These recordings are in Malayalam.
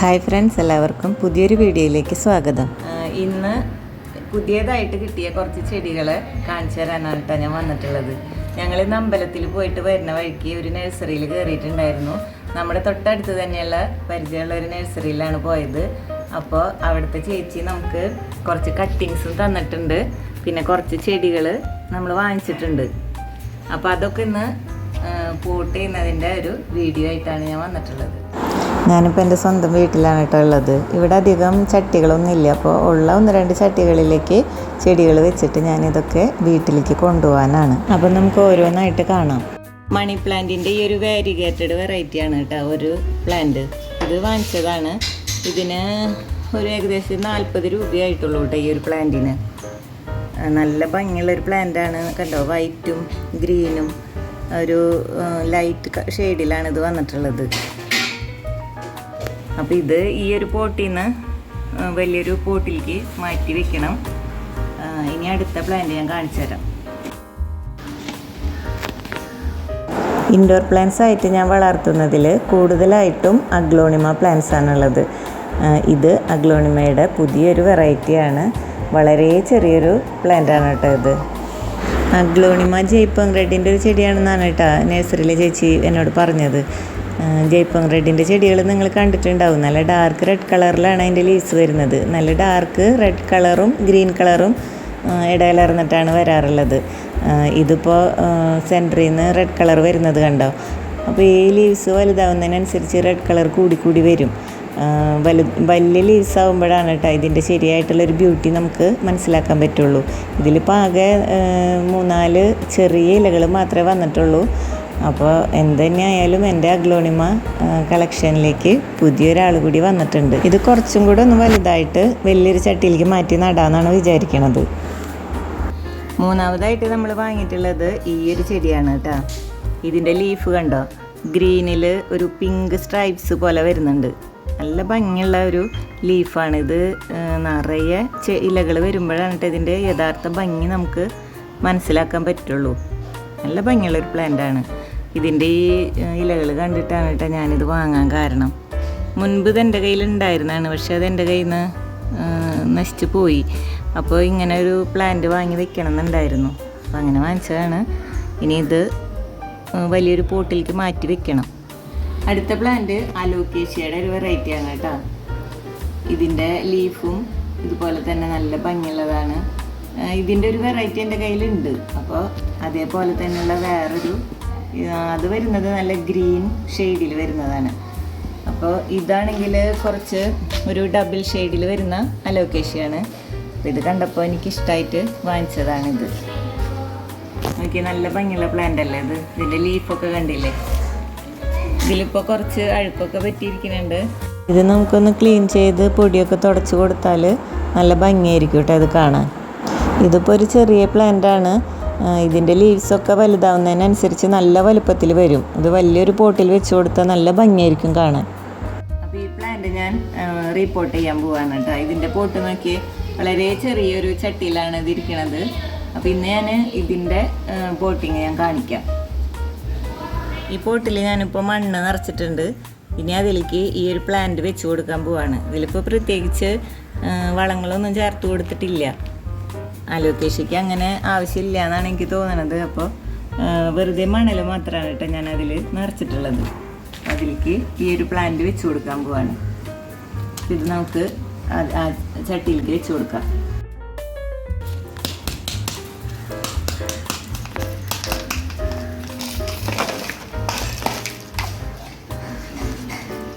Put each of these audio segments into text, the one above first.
ഹായ് ഫ്രണ്ട്സ് എല്ലാവർക്കും പുതിയൊരു വീഡിയോയിലേക്ക് സ്വാഗതം. ഇന്ന് പുതിയതായിട്ട് കിട്ടിയ കുറച്ച് ചെടികൾ കാണിച്ചു തരാനാണ് കേട്ടോ ഞാൻ വന്നിട്ടുള്ളത്. ഞങ്ങൾ ഇന്ന് അമ്പലത്തിൽ പോയിട്ട് വരുന്ന വഴിക്ക് ഒരു നഴ്സറിയിൽ കയറിയിട്ടുണ്ടായിരുന്നു. നമ്മുടെ തൊട്ടടുത്ത് തന്നെയുള്ള പരിചയമുള്ള ഒരു നഴ്സറിയിലാണ് പോയത്. അപ്പോൾ അവിടുത്തെ ചേച്ചി നമുക്ക് കുറച്ച് കട്ടിങ്സും തന്നിട്ടുണ്ട്. പിന്നെ കുറച്ച് ചെടികൾ നമ്മൾ വാങ്ങിച്ചിട്ടുണ്ട്. അപ്പോൾ അതൊക്കെ ഇന്ന് പോട്ട് ചെയ്യുന്നതിന്റെ ഒരു വീഡിയോ ആയിട്ടാണ് ഞാൻ വന്നിട്ടുള്ളത്. ഞാനിപ്പോൾ എന്റെ സ്വന്തം വീട്ടിലാണ് കേട്ടോ ഉള്ളത്. ഇവിടെ അധികം ചട്ടികളൊന്നും ഇല്ല അപ്പോൾ ഉള്ള ഒന്ന് രണ്ട് ചട്ടികളിലേക്ക് ചെടികൾ വെച്ചിട്ട് ഞാനിതൊക്കെ വീട്ടിലേക്ക് കൊണ്ടുപോകാനാണ്. അപ്പോൾ നമുക്ക് ഓരോന്നായിട്ട് കാണാം. മണി പ്ലാന്റിന്റെ ഈ ഒരു വാരിഗേറ്റഡ് വെറൈറ്റി ആണ് കേട്ടോ ഒരു പ്ലാന്റ് ഇത് വാങ്ങിച്ചതാണ്. ഇതിന് ഒരു ഏകദേശം നാൽപ്പത് രൂപയായിട്ടുള്ളൂ കേട്ടോ ഈ ഒരു പ്ലാന്റിന് നല്ല ഭംഗിയുള്ളൊരു പ്ലാന്റാണ് കണ്ടോ? വൈറ്റും ഗ്രീനും ഒരു ലൈറ്റ് ഷെയ്ഡിലാണ് ഇത് വന്നിട്ടുള്ളത്. അപ്പോൾ ഇത് ഈ ഒരു പോട്ടിൽ നിന്ന് വലിയൊരു പോട്ടിലേക്ക് മാറ്റി വെക്കണം. ഇനി അടുത്ത പ്ലാന്റ് ഞാൻ കാണിച്ചു തരാം. ഇൻഡോർ പ്ലാന്റ്സ് ആയിട്ട് ഞാൻ വളർത്തുന്നതിൽ കൂടുതലായിട്ടും അഗ്ലോണിമ പ്ലാന്റ്സ് ആണുള്ളത്. ഇത് അഗ്ലോണിമയുടെ പുതിയൊരു വെറൈറ്റിയാണ് വളരെ ചെറിയൊരു പ്ലാന്റ് ആണ് കേട്ടോ ഇത്. അഗ്ലോണിമ ജയ്പം റെഡിന്റെ ഒരു ചെടിയാണെന്നാണ് കേട്ടോ നഴ്സറിയിലെ ചേച്ചി എന്നോട് പറഞ്ഞത്. ജയ്പങ് റെഡിന്റെ ചെടികൾ നിങ്ങൾ കണ്ടിട്ടുണ്ടാവും. നല്ല ഡാർക്ക് റെഡ് കളറിലാണ് അതിന്റെ ലീവ്സ് വരുന്നത്. നല്ല ഡാർക്ക് റെഡ് കളറും ഗ്രീൻ കളറും ഇടയിലിറന്നിട്ടാണ് വരാറുള്ളത്. ഇതിപ്പോൾ സെന്ററിൽ നിന്ന് റെഡ് കളർ വരുന്നത് കണ്ടോ? അപ്പോൾ ഈ ലീവ്സ് വലുതാവുന്നതിനനുസരിച്ച് റെഡ് കളർ കൂടി കൂടി വരും. വലു വലിയ ലീവ്സ് ആകുമ്പോഴാണ് കേട്ടോ ഇതിന്റെ ശരിയായിട്ടുള്ളൊരു ബ്യൂട്ടി നമുക്ക് മനസ്സിലാക്കാൻ പറ്റുള്ളൂ. ഇതിലിപ്പോൾ ആകെ മൂന്നാൽ ചെറിയ ഇലകൾ മാത്രമേ വന്നിട്ടുള്ളൂ. അപ്പോൾ എന്ത് തന്നെയായാലും എന്റെ അഗ്ലോണിമ കളക്ഷനിലേക്ക് പുതിയൊരാൾ കൂടി വന്നിട്ടുണ്ട്. ഇത് കുറച്ചും കൂടെ ഒന്ന് വലുതായിട്ട് വലിയൊരു ചട്ടിയിലേക്ക് മാറ്റി നടാന്നാണ് വിചാരിക്കണത്. മൂന്നാമതായിട്ട് നമ്മൾ വാങ്ങിയിട്ടുള്ളത് ഈ ഒരു ചെടിയാണ് കേട്ടോ. ഇതിന്റെ ലീഫ് കണ്ടോ? ഗ്രീനിൽ ഒരു പിങ്ക് സ്ട്രൈപ്സ് പോലെ വരുന്നുണ്ട്. നല്ല ഭംഗിയുള്ള ഒരു ലീഫാണ് ഇത്. നിറയെ ഇലകൾ വരുമ്പോഴാണ് കേട്ടോ ഇതിന്റെ യഥാർത്ഥ ഭംഗി നമുക്ക് മനസ്സിലാക്കാൻ പറ്റുള്ളൂ. നല്ല ഭംഗിയുള്ളൊരു പ്ലാന്റാണ് ഇതിന്റെ ഈ ഇലകൾ കണ്ടിട്ടാണ് കേട്ടോ ഞാനിത് വാങ്ങാൻ കാരണം. മുൻപ് ഇത് എന്റെ കയ്യിൽ ഉണ്ടായിരുന്നതാണ് പക്ഷെ അത് എന്റെ കയ്യിൽ നിന്ന് നശിച്ചു പോയി. അപ്പോൾ ഇങ്ങനെ ഒരു പ്ലാന്റ് വാങ്ങി വെക്കണം എന്നുണ്ടായിരുന്നു അപ്പോൾ അങ്ങനെ വാങ്ങിച്ചതാണ്. ഇനി ഇത് വലിയൊരു പോട്ടിലേക്ക് മാറ്റി വെക്കണം. അടുത്ത പ്ലാന്റ് അലോക്കേഷ്യയുടെ ഒരു വെറൈറ്റി ആണ് കേട്ടോ. ഇതിന്റെ ലീഫും ഇതുപോലെ തന്നെ നല്ല ഭംഗിയുള്ളതാണ്. ഇതിന്റെ ഒരു വെറൈറ്റി എന്റെ കയ്യിലുണ്ട്. അപ്പോൾ അതേപോലെ തന്നെയുള്ള വേറൊരു അത് വരുന്നത് നല്ല ഗ്രീൻ ഷെയ്ഡിൽ വരുന്നതാണ്. അപ്പോൾ ഇതാണെങ്കിൽ കുറച്ച് ഒരു ഡബിൾ ഷെയ്ഡിൽ വരുന്ന അലോക്കേഷയാണ്. അപ്പോൾ ഇത് കണ്ടപ്പോൾ എനിക്ക് ഇഷ്ടമായിട്ട് വാങ്ങിച്ചതാണിത്. നോക്കി നല്ല ഭംഗിയുള്ള പ്ലാന്റ് അല്ലേ ഇത്? ഇതിന്റെ ലീഫൊക്കെ കണ്ടില്ലേ? ഇതിലിപ്പോൾ കുറച്ച് അഴുക്കൊക്കെ പറ്റിയിരിക്കുന്നുണ്ട്. ഇത് നമുക്കൊന്ന് ക്ലീൻ ചെയ്ത് പൊടിയൊക്കെ തുടച്ച് കൊടുത്താൽ നല്ല ഭംഗിയായിരിക്കും കേട്ടോ ഇത് കാണാൻ. ഇതിപ്പോൾ ഒരു ചെറിയ പ്ലാന്റാണ് ഇതിന്റെ ലീവ്സൊക്കെ വലുതാവുന്നതിനനുസരിച്ച് നല്ല വലുപ്പത്തിൽ വരും. ഇത് വലിയൊരു പോട്ടിൽ വെച്ച് കൊടുത്താൽ നല്ല ഭംഗിയായിരിക്കും കാണാൻ. അപ്പോൾ ഈ പ്ലാന്റ് ഞാൻ റീപോർട്ട് ചെയ്യാൻ പോവാണ് കേട്ടോ. ഇതിന്റെ പോട്ട് നോക്കി വളരെ ചെറിയൊരു ചട്ടിയിലാണ് ഇത് അപ്പോൾ ഇന്ന് ഞാൻ ഇതിന്റെ പോട്ടിങ് ഞാൻ കാണിക്കാം. ഈ പോട്ടിൽ ഞാനിപ്പോൾ മണ്ണ് നിറച്ചിട്ടുണ്ട്. ഇനി അതിലേക്ക് ഈ ഒരു പ്ലാന്റ് വെച്ച് കൊടുക്കാൻ പോവാണ്. ഇതിലിപ്പോൾ പ്രത്യേകിച്ച് വളങ്ങളൊന്നും ചേർത്ത് കൊടുത്തിട്ടില്ല. അലോക്കേഷ്യക്ക് അങ്ങനെ ആവശ്യമില്ല എന്നാണ് എനിക്ക് തോന്നണത്. അപ്പോൾ വെറുതെ മണൽ മാത്രമാണ് കേട്ടോ ഞാൻ അതിൽ നിറച്ചിട്ടുള്ളത്. അതിലേക്ക് ഈ ഒരു പ്ലാന്റ് വെച്ച് കൊടുക്കാൻ പോവാണ്. ഇത് നമുക്ക് ചട്ടിയിലേക്ക് വെച്ച് കൊടുക്കാം.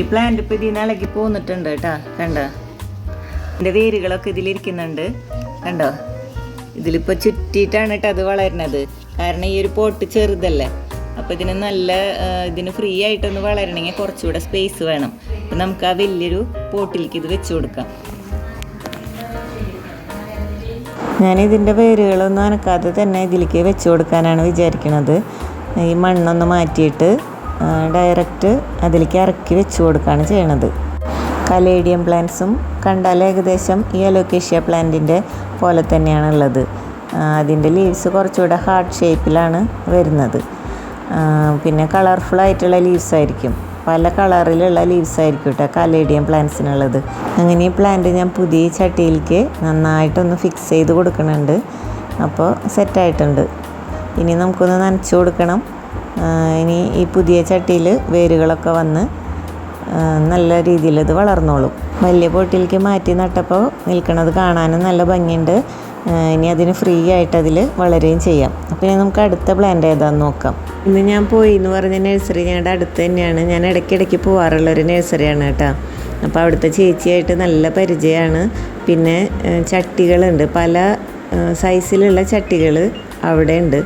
ഈ പ്ലാന്റ് ഇപ്പോൾ ഇതിൽ ഇളകി പോന്നിട്ടുണ്ട് കേട്ടോ. കണ്ടോ? ഇതിന്റെ വേരുകളൊക്കെ ഇതിലിരിക്കുന്നുണ്ട്. കണ്ടോ? ഇതിലിപ്പോൾ ചുറ്റിയിട്ടാണ് കേട്ടോ അത് വളരണത്. കാരണം ഈ ഒരു പോട്ട് ചെറുതല്ലേ. അപ്പോൾ ഇതിന് നല്ല ഇതിന് ഫ്രീ ആയിട്ടൊന്ന് വളരണമെങ്കിൽ കുറച്ചുകൂടെ സ്പേസ് വേണം. അപ്പം നമുക്ക് ആ വലിയൊരു പോട്ടിലേക്ക് ഇത് വെച്ച് കൊടുക്കാം. ഞാൻ ഇതിന്റെ വേരുകളൊന്നും അനക്കാതെ തന്നെ ഇതിലേക്ക് വെച്ച് കൊടുക്കാനാണ് വിചാരിക്കുന്നത് ഈ മണ്ണൊന്ന് മാറ്റിയിട്ട് ഡയറക്റ്റ് അതിലേക്ക് ഇറക്കി വെച്ച് കൊടുക്കുകയാണ് ചെയ്യണത്. കലേഡിയം പ്ലാന്റ്സും കണ്ടാൽ ഏകദേശം ഈ അലോക്കേഷ്യ പ്ലാന്റിന്റെ പോലെ തന്നെയാണ് ഉള്ളത് അതിന്റെ ലീവ്സ് കുറച്ചുകൂടെ ഹാർട്ട് ഷേപ്പിലാണ് വരുന്നത്. പിന്നെ കളർഫുൾ ആയിട്ടുള്ള ലീവ്സ് ആയിരിക്കും. പല കളറിലുള്ള ലീവ്സ് ആയിരിക്കും കേട്ടോ കലേഡിയം പ്ലാന്റ്സിനുള്ളത് അങ്ങനെ ഈ പ്ലാന്റ് ഞാൻ പുതിയ ചട്ടിയിലേക്ക് നന്നായിട്ടൊന്ന് ഫിക്സ് ചെയ്ത് കൊടുക്കുന്നുണ്ട്. അപ്പോൾ സെറ്റായിട്ടുണ്ട് ഇനി നമുക്കൊന്ന് നനച്ചു കൊടുക്കണം. ഇനി ഈ പുതിയ ചട്ടിയിൽ വേരുകളൊക്കെ വന്ന് നല്ല രീതിയിൽ ഇത് വളർന്നോളും. വലിയ പൊട്ടിലേക്ക് മാറ്റി നട്ടപ്പോൾ നിൽക്കുന്നത് കാണാനും നല്ല ഭംഗിയുണ്ട്. ഇനി അതിന് ഫ്രീ ആയിട്ട് അതിൽ വളരുകയും ചെയ്യാം. അപ്പോൾ ഇനി നമുക്ക് അടുത്ത പ്ലാന്റ് ഏതാണെന്ന് നോക്കാം. ഇന്ന് ഞാൻ പോയി എന്ന് പറഞ്ഞ നഴ്സറി ഞങ്ങളുടെ അടുത്ത് തന്നെയാണ്. ഞാൻ ഇടയ്ക്കിടയ്ക്ക് പോകാറുള്ള ഒരു നഴ്സറിയാണ് കേട്ടോ. അപ്പോൾ അവിടുത്തെ ചേച്ചിയായിട്ട് നല്ല പരിചയമാണ്. പിന്നെ ചട്ടികളുണ്ട്. പല സൈസിലുള്ള ചട്ടികൾ അവിടെ ഉണ്ട്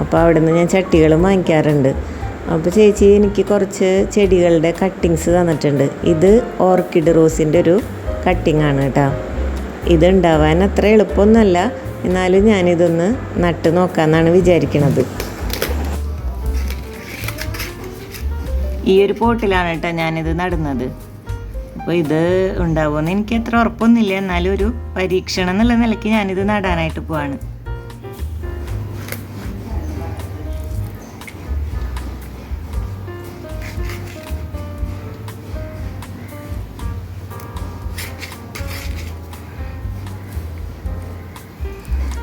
അപ്പോൾ അവിടെ നിന്ന് ഞാൻ ചട്ടികളും വാങ്ങിക്കാറുണ്ട്. അപ്പോൾ ചേച്ചി എനിക്ക് കുറച്ച് ചെടികളുടെ കട്ടിങ്സ് തന്നിട്ടുണ്ട്. ഇത് ഓർക്കിഡ് റോസിന്റെ ഒരു കട്ടിങ് ആണ് കേട്ടോ. ഇത് ഉണ്ടാവാൻ അത്ര എളുപ്പമൊന്നുമല്ല. എന്നാലും ഞാനിതൊന്ന് നട്ട് നോക്കാമെന്നാണ് വിചാരിക്കുന്നത് ഈ ഒരു പോട്ടിലാണ് കേട്ടോ ഞാനിത് നടുന്നത്. അപ്പോൾ ഇത് ഉണ്ടാവുമെന്ന് എനിക്ക് അത്ര ഉറപ്പൊന്നുമില്ല. എന്നാലും ഒരു പരീക്ഷണം എന്നുള്ള നിലയ്ക്ക് ഞാനിത് നടാനായിട്ട് പോവാണ്.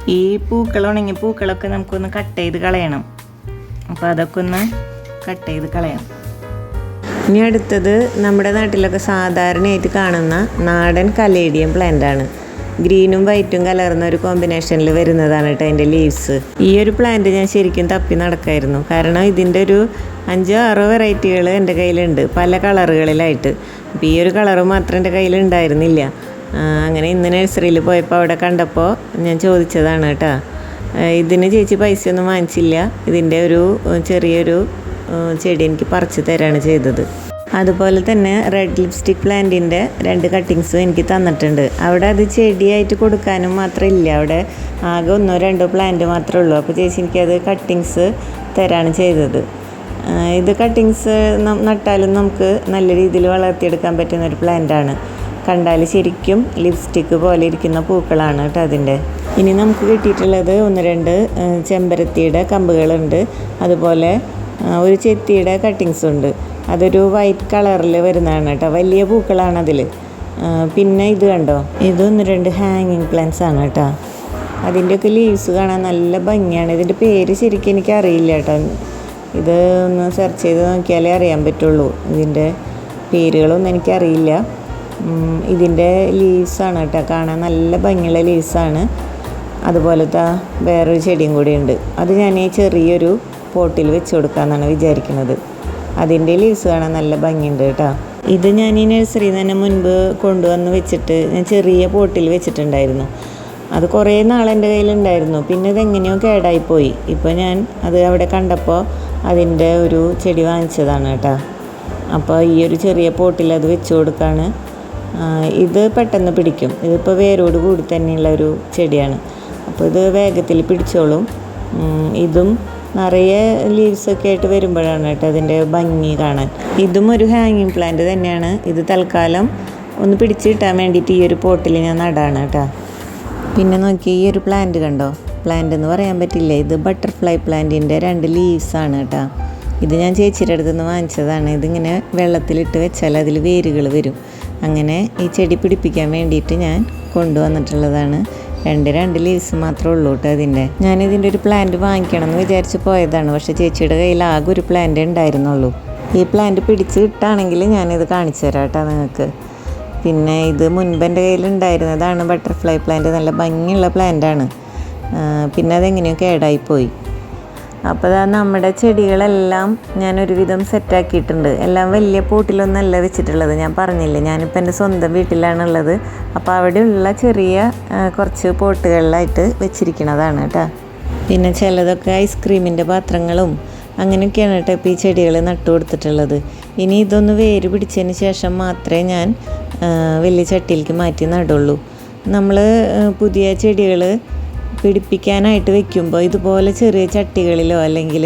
ഈ പൂക്കൾ ഉണങ്ങിയ പൂക്കളൊക്കെ നമുക്കൊന്ന് കട്ട് ചെയ്ത് കളയണം. അപ്പോൾ അതൊക്കെ ഒന്ന് കട്ട് ചെയ്ത് കളയാം. ഇനി അടുത്തത് നമ്മുടെ നാട്ടിലൊക്കെ സാധാരണയായിട്ട് കാണുന്ന നാടൻ കലേഡിയം ആണ്. ഗ്രീനും വൈറ്റും കലർന്ന ഒരു കോമ്പിനേഷനിൽ വരുന്നതാണ് കേട്ടോ അതിന്റെ ലീവ്സ് ഈ ഒരു പ്ലാന്റ് ഞാൻ ശരിക്കും തപ്പി നടക്കായിരുന്നു. കാരണം ഇതിന്റെ ഒരു അഞ്ചോ ആറോ വെറൈറ്റികൾ എന്റെ കയ്യിലുണ്ട്. പല കളറുകളിലായിട്ട് അപ്പോൾ ഈ ഒരു കളറ് മാത്രം എന്റെ ആ, അങ്ങനെ ഇന്ന് നഴ്സറിയിൽ പോയപ്പോൾ അവിടെ കണ്ടപ്പോൾ ഞാൻ ചോദിച്ചതാണ് കേട്ടോ. ഇതിന് ചേച്ചി പൈസയൊന്നും വാങ്ങിച്ചില്ല. ഇതിന്റെ ഒരു ചെറിയൊരു ചെടി എനിക്ക് പറിച്ചു തരാണ് ചെയ്തത്. അതുപോലെ തന്നെ റെഡ് ലിപ്സ്റ്റിക് പ്ലാന്റിന്റെ രണ്ട് കട്ടിങ്സും എനിക്ക് തന്നിട്ടുണ്ട്. അവിടെ അത് ചെടിയായിട്ട് കൊടുക്കാനും മാത്രമില്ല അവിടെ ആകെ ഒന്നോ രണ്ടോ പ്ലാന്റ് മാത്രമേ ഉള്ളൂ. അപ്പോൾ ചേച്ചി എനിക്കത് കട്ടിങ്സ് തരാണ് ചെയ്തത്. ഇത് കട്ടിങ്സ് നട്ടാലും നമുക്ക് നല്ല രീതിയിൽ വളർത്തിയെടുക്കാൻ പറ്റുന്ന ഒരു പ്ലാന്റാണ് കണ്ടാൽ ശരിക്കും ലിപ്സ്റ്റിക്ക് പോലെ ഇരിക്കുന്ന പൂക്കളാണ് കേട്ടോ അതിന്റെ. ഇനി നമുക്ക് കിട്ടിയിട്ടുള്ളത് ഒന്ന് രണ്ട് ചെമ്പരത്തിയുടെ കമ്പുകളുണ്ട്. അതുപോലെ ഒരു ചെത്തിയുടെ കട്ടിങ്സ് ഉണ്ട്. അതൊരു വൈറ്റ് കളറിൽ വരുന്നതാണ് കേട്ടോ. വലിയ പൂക്കളാണ് അതിൽ പിന്നെ ഇത് കണ്ടോ? ഇതൊന്ന് രണ്ട് ഹാങ്ങിങ് പ്ലാന്റ്സ് ആണ് കേട്ടോ. അതിന്റെയൊക്കെ ലീവ്സ് കാണാൻ നല്ല ഭംഗിയാണ്. ഇതിന്റെ പേര് ശരിക്കും എനിക്ക് അറിയില്ല കേട്ടോ. ഇത് ഒന്ന് സെർച്ച് ചെയ്ത് നോക്കിയാലേ അറിയാൻ പറ്റുള്ളൂ. ഇതിന്റെ പേരുകളൊന്നും എനിക്കറിയില്ല. ഇതിന്റെ ലീസാണ് കേട്ടോ. കാണാൻ നല്ല ഭംഗിയുള്ള ലീസാണ് അതുപോലത്തെ വേറൊരു ചെടിയും കൂടി ഉണ്ട്. അത് ഞാൻ ഈ ചെറിയൊരു പോട്ടിൽ വെച്ച് കൊടുക്കാമെന്നാണ് വിചാരിക്കുന്നത്. അതിന്റെ ലീവ്സ് കാണാൻ നല്ല ഭംഗിയുണ്ട് കേട്ടോ. ഇത് ഞാൻ ഈ നഴ്സറിയിൽ നിന്ന് തന്നെ മുൻപ് കൊണ്ടുവന്ന് വെച്ചിട്ട് ഞാൻ ചെറിയ പോട്ടിൽ വെച്ചിട്ടുണ്ടായിരുന്നു. അത് കുറേ നാൾ എന്റെ കയ്യിലുണ്ടായിരുന്നു പിന്നെ ഇതെങ്ങനെയോ കേടായിപ്പോയി ഇപ്പോൾ ഞാൻ അത് അവിടെ കണ്ടപ്പോൾ അതിന്റെ ഒരു ചെടി വാങ്ങിച്ചതാണ് കേട്ടോ. അപ്പോൾ ഈ ഒരു ചെറിയ പോട്ടിൽ അത് വെച്ച് കൊടുക്കാണ്. ഇത് പെട്ടെന്ന് പിടിക്കും. ഇതിപ്പോൾ വേരോട് കൂടി തന്നെയുള്ള ഒരു ചെടിയാണ്. അപ്പോൾ ഇത് വേഗത്തിൽ പിടിച്ചോളും. ഇതും നിറയെ ലീവ്സൊക്കെ ആയിട്ട് വരുമ്പോഴാണ് കേട്ടോ അതിന്റെ ഭംഗി കാണാൻ. ഇതും ഒരു ഹാങ്ങിങ് പ്ലാന്റ് തന്നെയാണ്. ഇത് തൽക്കാലം ഒന്ന് പിടിച്ച് കിട്ടാൻ വേണ്ടിയിട്ട് ഈ ഒരു പോട്ടിൽ ഞാൻ നടാണ് കേട്ടോ. പിന്നെ നോക്കി ഈ ഒരു പ്ലാന്റ് കണ്ടോ? പ്ലാന്റ് എന്ന് പറയാൻ പറ്റില്ല. ഇത് ബട്ടർഫ്ലൈ പ്ലാന്റിന്റെ രണ്ട് ലീവ്സാണ് കേട്ടോ. ഇത് ഞാൻ ചേച്ചിയുടെ അടുത്ത് നിന്ന് വാങ്ങിച്ചതാണ്. ഇതിങ്ങനെ വെള്ളത്തിലിട്ട് വെച്ചാൽ അതിൽ വേരുകൾ വരും. അങ്ങനെ ഈ ചെടി പിടിപ്പിക്കാൻ വേണ്ടിയിട്ട് ഞാൻ കൊണ്ടുവന്നിട്ടുള്ളതാണ്. രണ്ട് രണ്ട് ലീവ്സ് മാത്രമേ ഉള്ളൂ കേട്ടോ ഇതിന്റെ. ഞാൻ ഇതിന്റെ ഒരു പ്ലാന്റ് വാങ്ങിക്കണം എന്ന് വിചാരിച്ച് പോയതാണ്. പക്ഷെ ചേച്ചിയുടെ കയ്യിൽ ആകെ ഒരു പ്ലാന്റ് ഉണ്ടായിരുന്നുള്ളൂ. ഈ പ്ലാന്റ് പിടിച്ച് കിട്ടുകയാണെങ്കിൽ ഞാനിത് കാണിച്ചു തരാം കേട്ടോ നിങ്ങൾക്ക്. പിന്നെ ഇത് മുൻപ് എന്റെ കയ്യിലുണ്ടായിരുന്നതാണ് ബട്ടർഫ്ലൈ പ്ലാന്റ് നല്ല ഭംഗിയുള്ള പ്ലാന്റാണ് പിന്നെ അതെങ്ങനെയോ കേടായിപ്പോയി. അപ്പോൾ അതാ നമ്മുടെ ചെടികളെല്ലാം ഞാൻ ഒരുവിധം സെറ്റാക്കിയിട്ടുണ്ട്. എല്ലാം വലിയ പോട്ടിലൊന്നല്ല വെച്ചിട്ടുള്ളത്. ഞാൻ പറഞ്ഞില്ലേ ഞാനിപ്പോൾ എന്റെ സ്വന്തം വീട്ടിലാണുള്ളത്. അപ്പോൾ അവിടെയുള്ള ചെറിയ കുറച്ച് പോട്ടുകളിലായിട്ട് വെച്ചിരിക്കുന്നതാണ് കേട്ടോ. പിന്നെ ചിലതൊക്കെ ഐസ്ക്രീമിന്റെ പാത്രങ്ങളും അങ്ങനെയൊക്കെയാണ് കേട്ടോ ഇപ്പോൾ ഈ ചെടികൾ നട്ടു കൊടുത്തിട്ടുള്ളത്. ഇനി ഇതൊന്ന് വേര് പിടിച്ചതിന് ശേഷം മാത്രമേ ഞാൻ വലിയ ചട്ടിയിലേക്ക് മാറ്റി നടുള്ളൂ. നമ്മൾ പുതിയ ചെടികൾ പിടിപ്പിക്കാനായിട്ട് വെക്കുമ്പോൾ ഇതുപോലെ ചെറിയ ചട്ടികളിലോ അല്ലെങ്കിൽ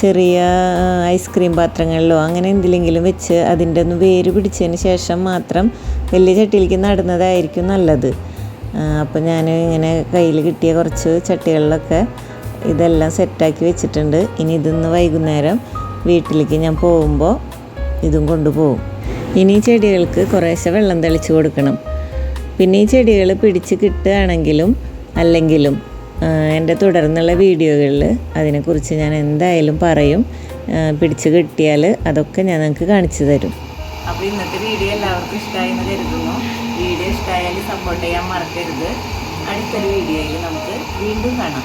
ചെറിയ ഐസ്ക്രീം പാത്രങ്ങളിലോ അങ്ങനെ എന്തിലെങ്കിലും വെച്ച് അതിന്റെ ഒന്ന് വേര് പിടിച്ചതിന് ശേഷം മാത്രം വലിയ ചട്ടിയിലേക്ക് നടുന്നതായിരിക്കും നല്ലത്. അപ്പോൾ ഞാൻ ഇങ്ങനെ കയ്യിൽ കിട്ടിയ കുറച്ച് ചട്ടികളിലൊക്കെ ഇതെല്ലാം സെറ്റാക്കി വെച്ചിട്ടുണ്ട്. ഇനി ഇതൊന്ന് വൈകുന്നേരം വീട്ടിലേക്ക് ഞാൻ പോകുമ്പോൾ ഇതും കൊണ്ടുപോകും. ഇനി ചെടികൾക്ക് കുറേശ്ശെ വെള്ളം തെളിച്ച് കൊടുക്കണം. പിന്നെ ഈ ചെടികൾ പിടിച്ച് കിട്ടുകയാണെങ്കിലും അല്ലെങ്കിലും എന്റെ തുടർന്നുള്ള വീഡിയോകളിൽ അതിനെക്കുറിച്ച് ഞാൻ എന്തായാലും പറയും. പിടിച്ചു കിട്ടിയാൽ അതൊക്കെ ഞാൻ നിങ്ങൾക്ക് കാണിച്ചു തരും. അപ്പോൾ ഇന്നത്തെ വീഡിയോ എല്ലാവർക്കും ഇഷ്ടമായി എന്ന് കരുതുന്നു. വീഡിയോ ഇഷ്ടമായാൽ സപ്പോർട്ട് ചെയ്യാൻ മറക്കരുത്. അടുത്തൊരു വീഡിയോയിൽ നമുക്ക് വീണ്ടും കാണാം.